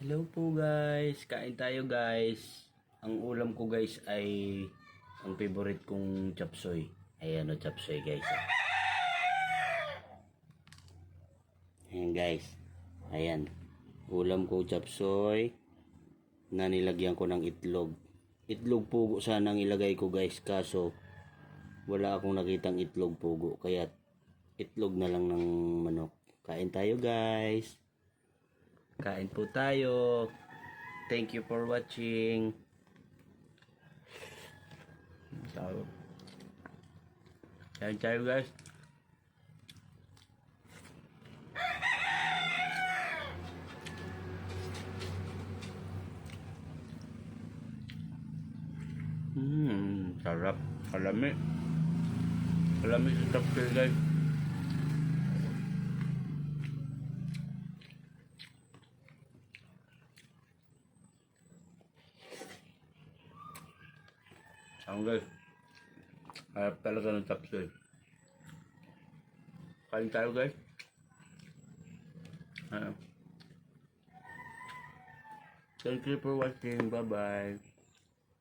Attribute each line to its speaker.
Speaker 1: Hello po guys, kain tayo guys. Ang ulam ko guys ay ang favorite kong chapsoy. Ayan o chapsoy guys. Ayan guys. Ayan. Ulam ko chapsoy na nilagyan ko ng itlog. Itlog pugo sana ang ilagay ko guys kaso wala akong nakitang itlog pugo kaya itlog na lang ng manok. Kain tayo guys. Kain po tayo. Thank you for watching. So, kain tayo guys. Hmm, sarap. Kalami. Kalami sa tapil guys. Ang guys. Harap talaga ng tapsoy. Kain tayo guys. Ano? Thank you for watching. Bye-bye.